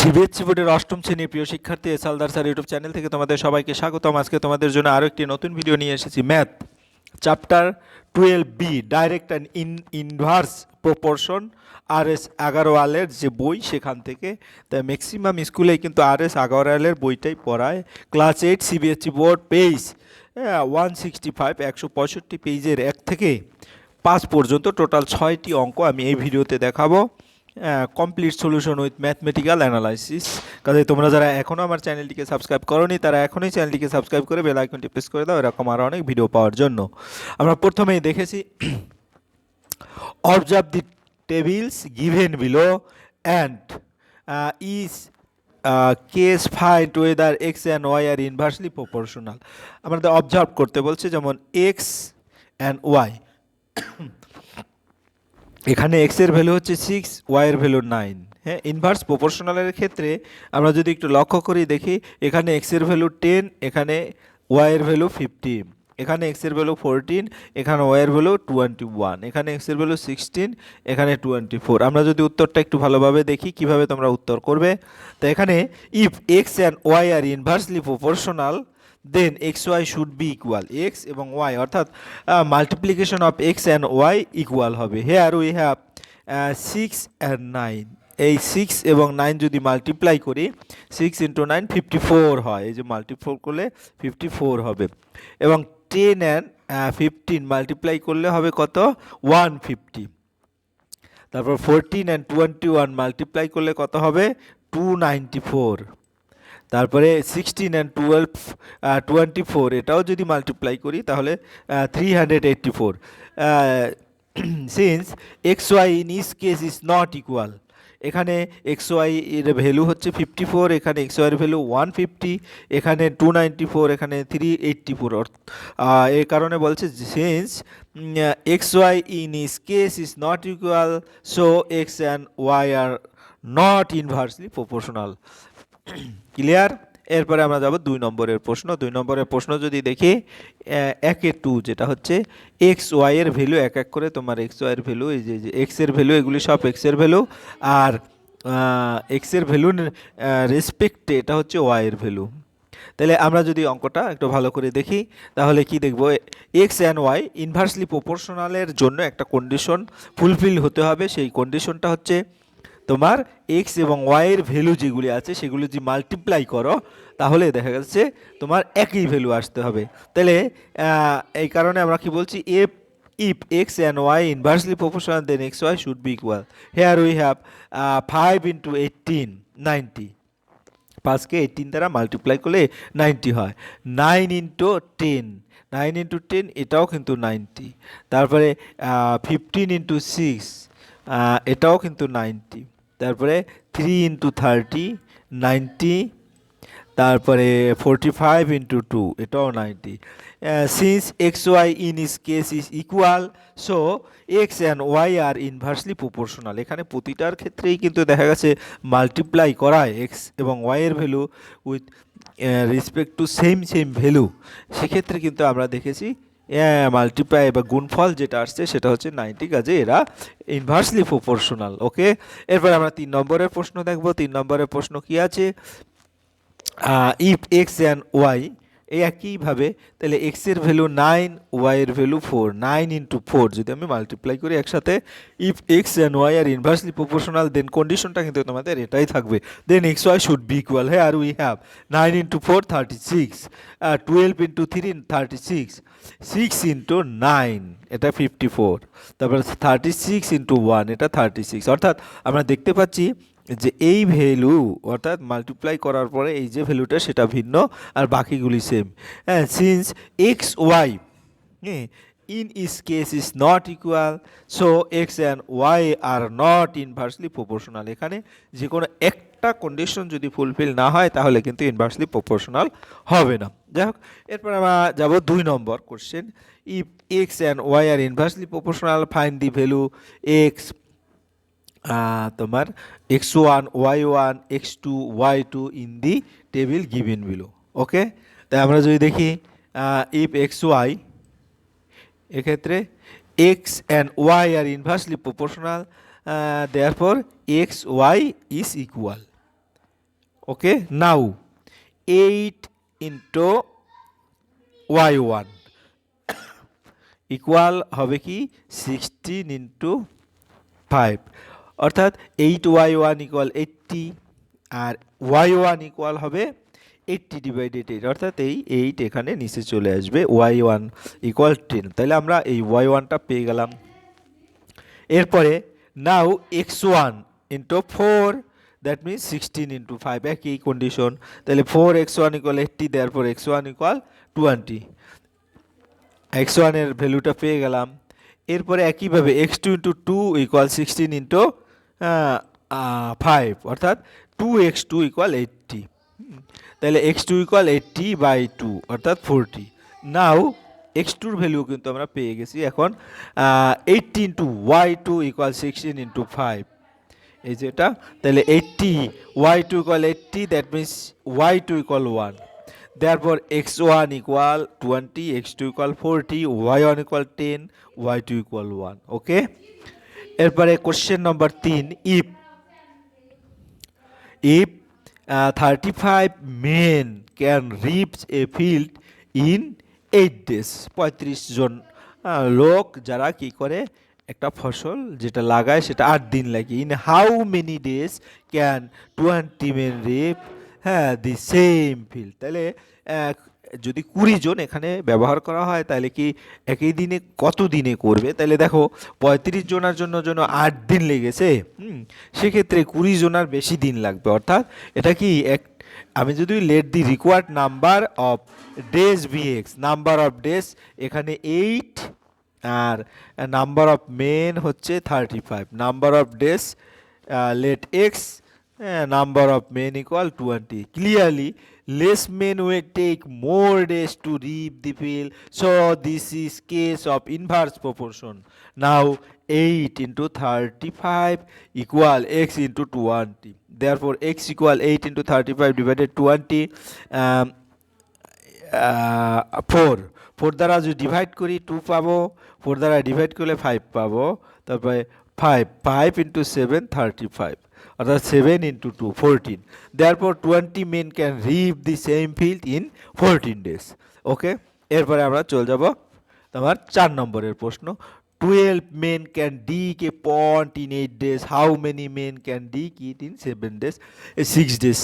CBSE বোর্ডের অষ্টম শ্রেণির প্রিয় শিক্ষার্থী S Aldar sir YouTube channel থেকে তোমাদের সবাইকে স্বাগতম। আজকে তোমাদের জন্য আরও একটি নতুন ভিডিও নিয়ে এসেছি। Math, chapter twelve B, direct and in, inverse proportion R S আগারওয়ালের যে বই সেখান থেকে। তাই ম্যাক্সিমাম স্কুলেই কিন্তু আর এস আগারওয়ালের বইটাই পড়ায়। Class eight CBSE board page one sixty five, একশো পঁয়ষট্টি পেজের এক থেকে পাঁচ পর্যন্ত টোটাল ছয়টি অঙ্ক আমি এই ভিডিওতে দেখাবো। Complete solution with mathematical analysis কাজে তোমরা যারা এখনও আমার চ্যানেলটিকে সাবস্ক্রাইব করোনি, তারা এখনই চ্যানেলটিকে সাবস্ক্রাইব করে বেল আইকনটি প্রেস করে দাও, এরকম আরও অনেক ভিডিও পাওয়ার জন্য। আমরা প্রথমেই দেখেছি observe the tables given below and is case find whether x and y are inversely proportional আমাদের অবজার্ভ করতে বলছে যেমন এক্স অ্যান্ড ওয়াই এখানে এক্সের ভ্যালু হচ্ছে সিক্স ওয়াই এর ভ্যালু নাইন হ্যাঁ ইনভার্স প্রপোর্শনালের ক্ষেত্রে আমরা যদি একটু লক্ষ্য করি, দেখি এখানে এক্সের ভ্যালু টেন এখানে ওয়াইয়ের ভ্যালু ফিফটি এখানে এক্সের ভ্যালু ফোরটিন এখানে ওয়াই এর ভ্যালু টোয়েন্টি ওয়ান এখানে এক্সের ভ্যালু সিক্সটিন এখানে টোয়েন্টি ফোর আমরা যদি উত্তরটা একটু ভালোভাবে দেখি, কীভাবে তোমরা উত্তর করবে? তো এখানে if x and y are inversely proportional then x y should be equal x এবং ওয়াই অর্থাৎ multiplication of x and y equal হবে। Here we have six and nine এই সিক্স এবং নাইন যদি মাল্টিপ্লাই করি six into nine fifty four হয়। এই যে মাল্টিফোর করলে ফিফটি ফোর হবে। এবং টেন অ্যান্ড ফিফটিন মাল্টিপ্লাই করলে হবে কত? ওয়ান ফিফটি তারপর fourteen and twenty one multiply করলে কত হবে? টু নাইনটি ফোর তারপরে sixteen and twelve twenty four এটাও যদি মাল্টিপ্লাই করি, তাহলে three hundred eighty four since x y in is case is not equal এখানে এক্স ওয়াই এর ভ্যালু হচ্ছে ফিফটি ফোর এখানে এক্স ওয়াইয়ের ভ্যালু ওয়ান ফিফটি এখানে টু নাইনটি ফোর এখানে থ্রি এইট্টি ফোর এ কারণে বলছে since x y in is case is not equal so x and y are not inversely proportional clear এরপরে আমরা যাব দুই নম্বরের প্রশ্ন। দুই নম্বরের প্রশ্ন যদি দেখি একে টু যেটা হচ্ছে এক্স ওয়াই এর ভ্যালু এক এক করে, তোমার এক্স ওয়াই এর ভ্যালু এই যে এক্সের ভ্যালু এগুলি সব এক্সের ভ্যালু আর এক্সের ভ্যালু রেসপেক্টে এটা হচ্ছে ওয়াই এর ভ্যালু তাহলে আমরা যদি অঙ্কটা একটু ভালো করে দেখি, তাহলে কি দেখব? এক্স অ্যান্ড ওয়াই ইনভার্সলি প্রপোর্শনালের জন্য একটা কন্ডিশন ফুলফিল হতে হবে। সেই কন্ডিশনটা হচ্ছে তোমার এক্স এবং ওয়াইয়ের ভ্যালু যেগুলি আছে, সেগুলো যদি মাল্টিপ্লাই করো, তাহলে দেখা যাচ্ছে তোমার একই ভ্যালু আসতে হবে। তাহলে এই কারণে আমরা কি বলছি f if x and y inversely proportional then x y should be equal here we have five into eighteen ninety পাঁচকে এইটিন দ্বারা মাল্টিপ্লাই করলে নাইনটি হয়। Nine into ten nine into ten এটাও কিন্তু নাইনটি তারপরে ফিফটিন ইন্টু সিক্স এটাও কিন্তু ninety তারপরে থ্রি ইন্টু থার্টি নাইনটি তারপরে ফোরটি ফাইভ ইন্টু টু এটাও ninety since x y in is case is equal so x and y are inversely proportional এখানে প্রতিটার ক্ষেত্রেই কিন্তু দেখা গেছে মাল্টিপ্লাই করায় এক্স এবং ওয়াইয়ের value with respect to same same value সেক্ষেত্রে কিন্তু আমরা দেখেছি মাল্টিপ্লাই বা গুণফল যেটা আসছে সেটা হচ্ছে নাইনটি কাজে এরা ইনভার্সলি প্রপোর্শনাল ওকে এরপর আমরা তিন নম্বরের প্রশ্ন দেখব। তিন নম্বরের প্রশ্ন কি আছে? ইফ এক্স অ্যান্ড ওয়াই এই একইভাবে তাহলে এক্সের ভ্যালু নাইন ওয়াইয়ের value four nine into four যদি আমি মাল্টিপ্লাই করি একসাথে if x and y are inversely proportional then কন্ডিশনটা কিন্তু তোমাদের এটাই থাকবে। Then x y should be equal হ্যাঁ আর we have nine into four thirty six twelve into three thirty six six into nine এটা ফিফটি ফোর তারপরে thirty six into one এটা thirty six অর্থাৎ আমরা দেখতে পাচ্ছি যে এই ভ্যালু অর্থাৎ মাল্টিপ্লাই করার পরে এই যে ভ্যালুটা সেটা ভিন্ন, আর বাকিগুলি সেম হ্যাঁ since x y in is case is not equal so x and y are not inversely proportional এখানে যে কোনো একটা কন্ডিশন যদি ফুলফিল না হয়, তাহলে কিন্তু ইনভার্সলি প্রপোর্শনাল হবে না। যাই হোক, এরপর আমরা যাব দুই নম্বর question if x and y are inversely proportional find the value x তোমার x one y one x two y two in the table given below okay তাই আমরা যদি দেখি ইফ এক্স ওয়াই এক্ষেত্রে x and y are inversely proportional therefore x y is equal okay? Now 8 into y1 equal হবে কি? Sixteen into five অর্থাৎ eight y one equal eighty আর y one equal হবে eighty divided eight অর্থাৎ এই eight এখানে নিচে চলে আসবে ওয়াই ওয়ান ইকুয়াল টেন তাহলে আমরা এই ওয়াই ওয়ানটা পেয়ে গেলাম। এরপরে now x one into four that means sixteen into five একই কন্ডিশন তাহলে four x one equal eighty দেওয়ার পর x one equal twenty x ওয়ানের ভ্যালুটা পেয়ে গেলাম। এরপরে একইভাবে x two into two equal sixteen into five অর্থাৎ two x two equal eighty তাহলে x two equal eighty by two অর্থাৎ ফোরটি নাও এক্স টুর ভ্যালু কিন্তু আমরা পেয়ে গেছি। এখন eighty into y two equal sixteen into five এই যেটা তাহলে eighty y two equal eighty that means y two equal one therefore x1 equal 20 x2 equal 40 y1 equal 10 y2 equal 1 okay এরপরে কোশ্চেন নম্বর তিন if if thirty five men can reap a field in eight days পঁয়ত্রিশ জন লোক যারা কি করে একটা ফসল যেটা লাগায় সেটা আট দিন লাগে। In how many days can twenty men reap হ্যাঁ দি সেম ফিল্ড তাহলে যদি কুড়ি জন এখানে ব্যবহার করা হয়, তাহলে কি একই দিনে কত দিনে করবে? তাহলে দেখো, পঁয়ত্রিশ জনের জন্য জন্য আট দিন লেগেছে, হুম, সেক্ষেত্রে কুড়ি জনার বেশি দিন লাগবে। অর্থাৎ, এটা কি এক, আমি যদি let the required number of days be x number of days এখানে এইট আর নাম্বার অফ মেন হচ্ছে thirty five number of days let x number of men equal twenty clearly less men way take more days to reap the field so this is case of inverse proportion now eight into thirty five equal x into twenty therefore x equal eight into thirty five divided twenty four four দ্বারা যদি divide করি two পাবো four দ্বারা divide করলে five পাবো, তারপরে five five into seven thirty five অর্থাৎ seven into two fourteen দেয়ার পর twenty men can reap the same field in fourteen days okay এরপরে আমরা চলে যাব তোমার চার নম্বরের প্রশ্ন। Twelve men can dig a pond in eight days how many men can dig it in seven days six days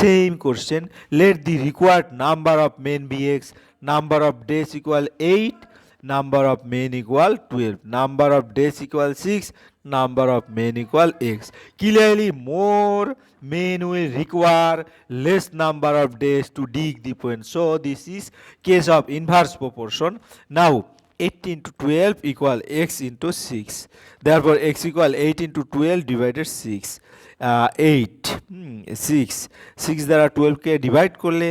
same question let the required number of men be x number of days equal eight number of men equal 12 number of days equal 6 number of men equal x clearly more men will require less number of days to dig the point so this is case of inverse proportion now 8 into 12 equal x into 6 therefore x equal 8 into 12 divided 6 uh, 8 hmm, 6 6 দ্বারা 12 কে divide করলে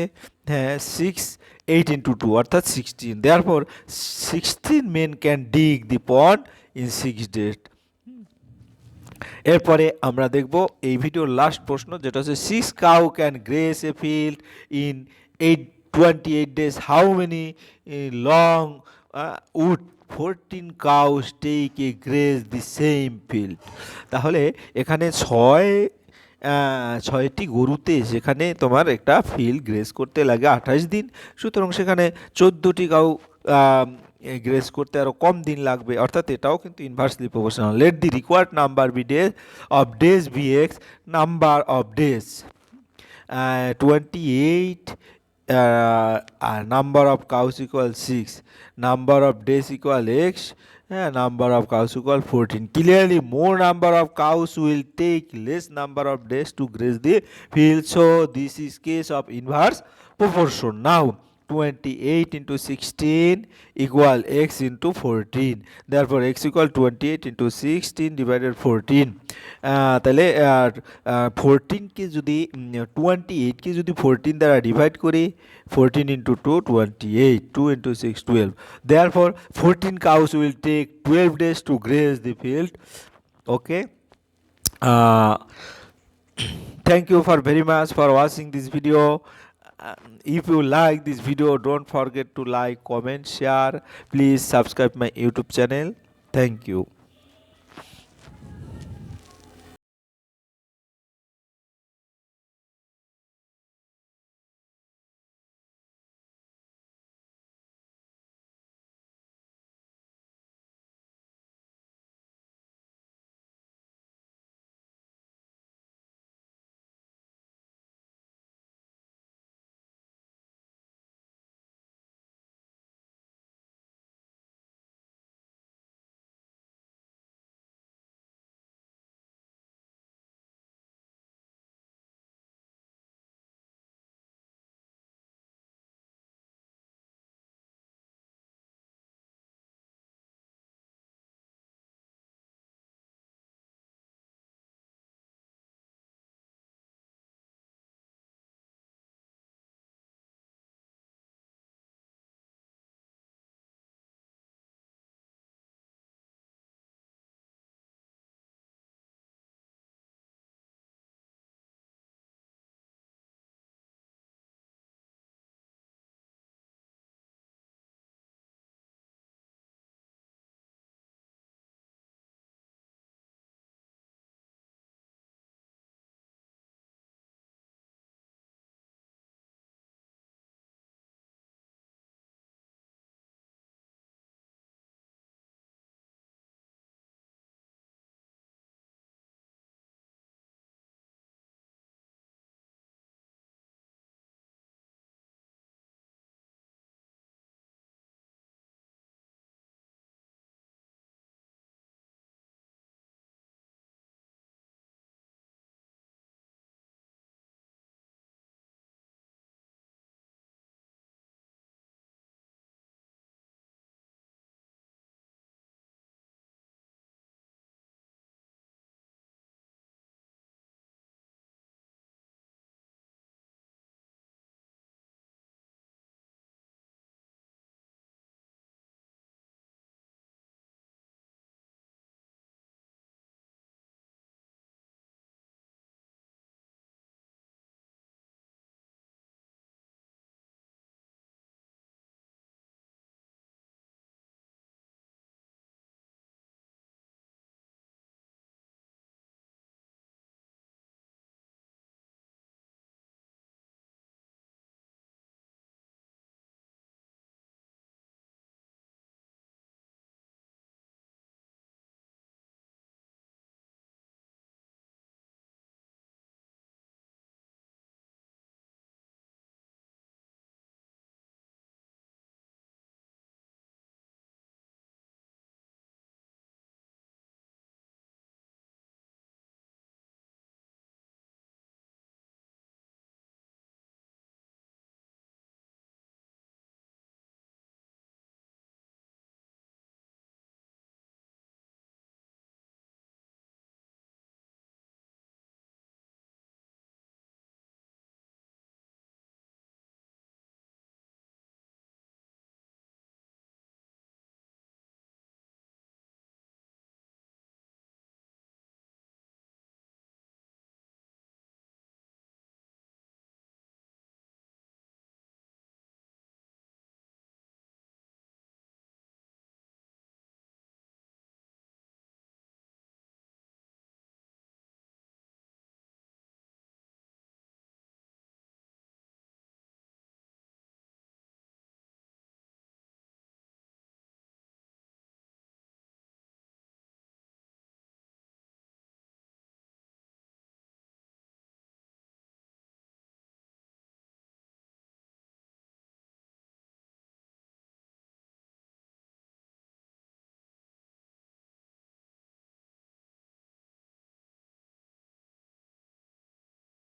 হ্যাঁ 6 8 into 2 অর্থাৎ 16 therefore 16 men can dig the pond in 6 days এরপরে আমরা দেখব এই ভিডিওর last প্রশ্ন যেটা হচ্ছে six cow can graze a field in eight twenty eight days how many long would fourteen cows take a graze the same field তাহলে এখানে ছয় ছয়টি গরুতে সেখানে তোমার একটা ফিল্ড গ্রেস করতে লাগে আঠাশ দিন। সুতরাং সেখানে চোদ্দোটি কাউ গ্রেস করতে আরও কম দিন লাগবে। অর্থাৎ এটাও কিন্তু inversely proportional let the required number be days of days be x number of days twenty eight number of cows equal six number of days equal x হ্যাঁ number of cows equal fourteen clearly more number of cows will take less number of days to graze the field. So, this is case of inverse proportion. Now 28 into 16 equal x into 14 therefore x equal 28 into 16 divided 14 ah, তাহলে ফোরটিনকে যদি twenty এইটকে যদি fourteen দ্বারা divide করি fourteen into two twenty eight two into six twelve therefore fourteen cows will take twelve days to graze the field okay thank you for very much for watching this video. Um, Um, if you like this video don't forget to like comment share. Please subscribe my youtube channel. Thank you